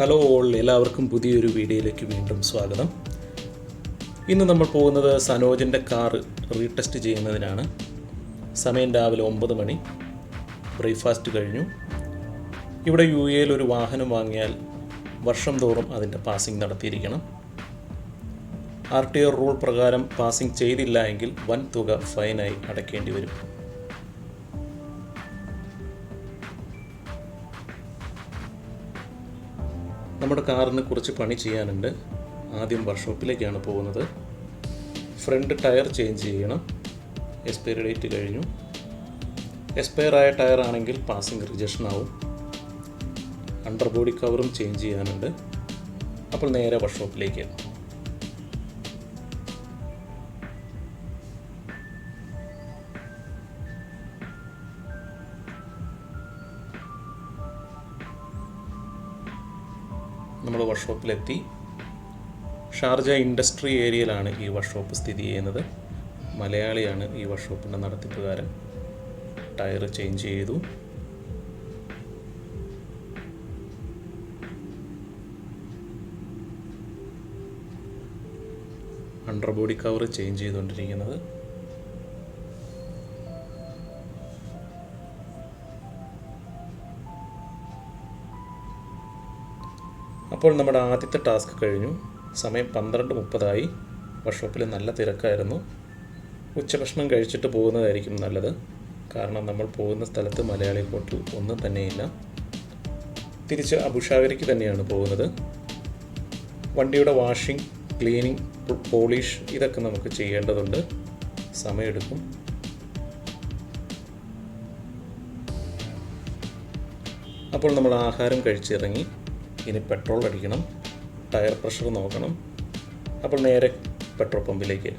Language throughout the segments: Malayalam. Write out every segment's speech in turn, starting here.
ഹലോ ഓൾ എല്ലാവർക്കും പുതിയൊരു വീഡിയോയിലേക്ക് വീണ്ടും സ്വാഗതം. ഇന്ന് നമ്മൾ പോകുന്നത് സനോജിന്റെ കാർ റീടെസ്റ്റ് ചെയ്യുന്നതിനാണ്. സമയം രാവിലെ ഒമ്പത് മണി. ബ്രേക്ക്ഫാസ്റ്റ് കഴിഞ്ഞു. ഇവിടെ യു എയിൽ ഒരു വാഹനം വാങ്ങിയാൽ വർഷം തോറും അതിന്റെ പാസിംഗ് നടത്തിയിരിക്കണം. ആർ ടി ഒ റൂൾ പ്രകാരം പാസിംഗ് ചെയ്തില്ല എങ്കിൽ വൻ തുക ഫൈനായി അടയ്ക്കേണ്ടി വരും. നമ്മുടെ കാറിന് കുറച്ച് പണി ചെയ്യാനുണ്ട്. ആദ്യം വർക്ക്ഷോപ്പിലേക്കാണ് പോകുന്നത്. ഫ്രണ്ട് ടയർ ചേഞ്ച് ചെയ്യണം. എക്സ്പയറി ഡേറ്റ് കഴിഞ്ഞു. എക്സ്പയർ ആയ ടയർ ആണെങ്കിൽ പാസിംഗ് റിജക്ഷൻ ആവും. അണ്ടർ ബോഡി കവറും ചേഞ്ച് ചെയ്യാനുണ്ട്. അപ്പോൾ നേരെ വർക്ക്ഷോപ്പിലേക്ക് നമ്മൾ വർക്ക്ഷോപ്പിലെത്തി ഷാർജ ഇൻഡസ്ട്രി ഏരിയയിലാണ് ഈ വർക്ക്ഷോപ്പ് സ്ഥിതി ചെയ്യുന്നത്. മലയാളിയാണ് ഈ വർക്ക്ഷോപ്പിന്റെ നടത്തിപ്പുകാരൻ. ടയർ ചേഞ്ച് ചെയ്തു. അണ്ടർ ബോഡി കവർ ചേഞ്ച് ചെയ്തുകൊണ്ടിരിക്കുന്നത്. അപ്പോൾ നമ്മുടെ ആദ്യത്തെ ടാസ്ക് കഴിഞ്ഞു. സമയം പന്ത്രണ്ട് മുപ്പതായി. വർക്ക്ഷോപ്പിൽ നല്ല തിരക്കായിരുന്നു. ഉച്ചഭക്ഷണം കഴിച്ചിട്ട് പോകുന്നതായിരിക്കും നല്ലത്. കാരണം നമ്മൾ പോകുന്ന സ്ഥലത്ത് മലയാളി ഹോട്ടൽ ഒന്നും തന്നെയില്ല. തിരിച്ച് അബുഷാഗരിക്ക് തന്നെയാണ് പോകുന്നത്. വണ്ടിയുടെ വാഷിംഗ് ക്ലീനിങ് പോളിഷ് ഇതൊക്കെ നമുക്ക് ചെയ്യേണ്ടതുണ്ട്. സമയമെടുക്കും. അപ്പോൾ നമ്മൾ ആഹാരം കഴിച്ചിറങ്ങി. ഇനി പെട്രോൾ അടിക്കണം ടയർ പ്രഷർ നോക്കണം. അപ്പോൾ നേരെ പെട്രോൾ പമ്പിലേക്ക്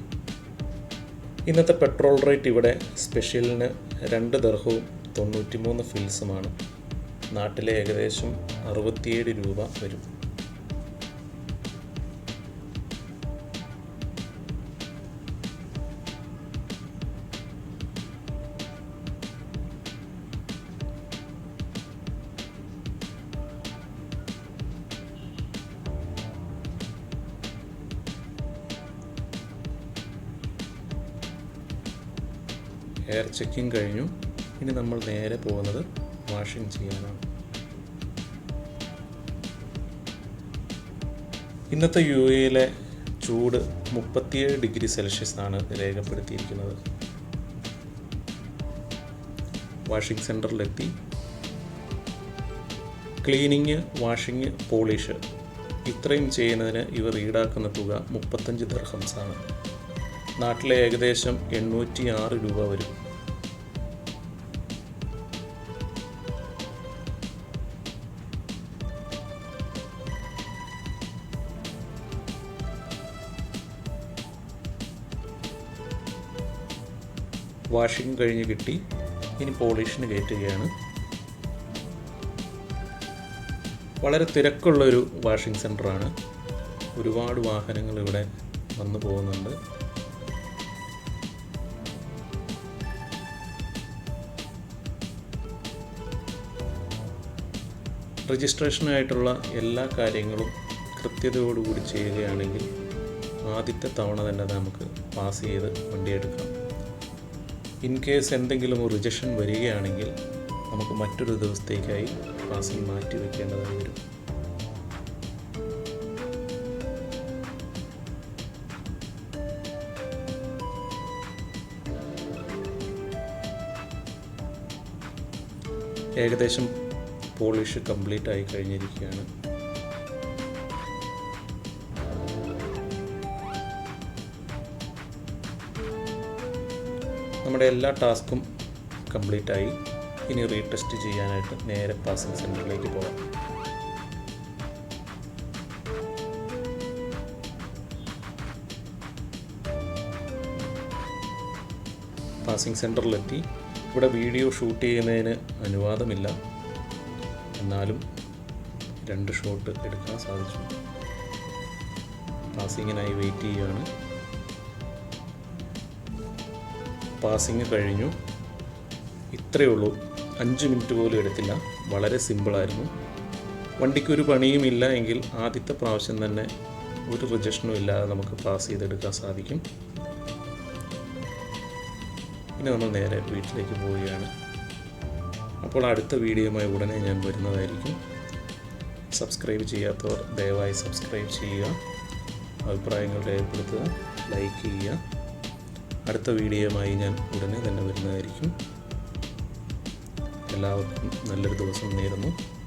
ഇന്നത്തെ പെട്രോൾ റേറ്റ് ഇവിടെ സ്പെഷ്യലിന് രണ്ട് ദർഹവും തൊണ്ണൂറ്റി മൂന്ന് ഫിൽസുമാണ് നാട്ടിലെ ഏകദേശം അറുപത്തിയേഴ് രൂപ വരും. എയർ ചെക്കിങ് കഴിഞ്ഞു. ഇനി നമ്മൾ നേരെ പോകുന്നത് വാഷിംഗ് ചെയ്യാനാണ്. ഇന്നത്തെ യു എയിലെ ചൂട് മുപ്പത്തിയേഴ് ഡിഗ്രി സെൽഷ്യസ് ആണ് രേഖപ്പെടുത്തിയിരിക്കുന്നത്. വാഷിംഗ് സെന്ററിലെത്തി ക്ലീനിങ് വാഷിങ് പോളിഷ് ഇത്രയും ചെയ്യുന്നതിന് ഇവർ ഈടാക്കുന്ന തുക മുപ്പത്തഞ്ച് ദർഹംസാണ് നാട്ടിലെ ഏകദേശം എണ്ണൂറ്റി ആറ് രൂപ വരും. വാഷിംഗ് കഴിഞ്ഞ് കിട്ടി. ഇനി പോളിഷിന് കയറ്റുകയാണ്. വളരെ തിരക്കുള്ളൊരു വാഷിംഗ് സെന്ററാണ് ഒരുപാട് വാഹനങ്ങൾ ഇവിടെ വന്നു പോകുന്നുണ്ട്. രജിസ്ട്രേഷനായിട്ടുള്ള എല്ലാ കാര്യങ്ങളും കൃത്യതയോടുകൂടി ചെയ്യുകയാണെങ്കിൽ ആദ്യത്തെ തവണ തന്നെ നമുക്ക് പാസ് ചെയ്ത് വണ്ടി എടുക്കാം. ഇൻ കേസ് എന്തെങ്കിലും റിജക്ഷൻ വരികയാണെങ്കിൽ നമുക്ക് മറ്റൊരു ദിവസത്തേക്കായി പാസിംഗ് മാറ്റി വയ്ക്കേണ്ടതായി വരും. ഏകദേശം പോളിഷ് കംപ്ലീറ്റ് ആയി കഴിഞ്ഞിരിക്കുകയാണ്. നമ്മുടെ എല്ലാ ടാസ്കും കംപ്ലീറ്റ് ആയി. ഇനി റീടെസ്റ്റ് ചെയ്യാനായിട്ട് നേരെ പാസിംഗ് സെന്ററിലേക്ക് പോകാം പാസിംഗ് സെന്ററിലെത്തി ഇവിടെ വീഡിയോ ഷൂട്ട് ചെയ്യുന്നതിന് അനുവാദമില്ല. എന്നാലും രണ്ട് ഷോട്ട് എടുക്കാൻ സാധിച്ചു. പാസിങ്ങിനായി വെയിറ്റ് ചെയ്യുകയാണ്. പാസിങ് കഴിഞ്ഞു. ഇത്രയേ ഉള്ളൂ. അഞ്ച് മിനിറ്റ് പോലും എടുത്തില്ല. വളരെ സിമ്പിളായിരുന്നു വണ്ടിക്കൊരു പണിയുമില്ല എങ്കിൽ ആദ്യത്തെ പ്രാവശ്യം തന്നെ ഒരു റിജക്ഷനും ഇല്ലാതെ നമുക്ക് പാസ് ചെയ്തെടുക്കാൻ സാധിക്കും. ഇനി നമ്മൾ നേരെ വീട്ടിലേക്ക് പോവുകയാണ്. അപ്പോൾ അടുത്ത വീഡിയോയുമായി ഉടനെ ഞാൻ വരുന്നതായിരിക്കും. സബ്സ്ക്രൈബ് ചെയ്യാത്തവർ ദയവായി സബ്സ്ക്രൈബ് ചെയ്യുക. അഭിപ്രായങ്ങൾ രേഖപ്പെടുത്തുക. ലൈക്ക് ചെയ്യുക. അടുത്ത വീഡിയോയുമായി ഞാൻ ഉടനെ തന്നെ വരുന്നതായിരിക്കും. എല്ലാവർക്കും നല്ലൊരു ദിവസം നേരുന്നു.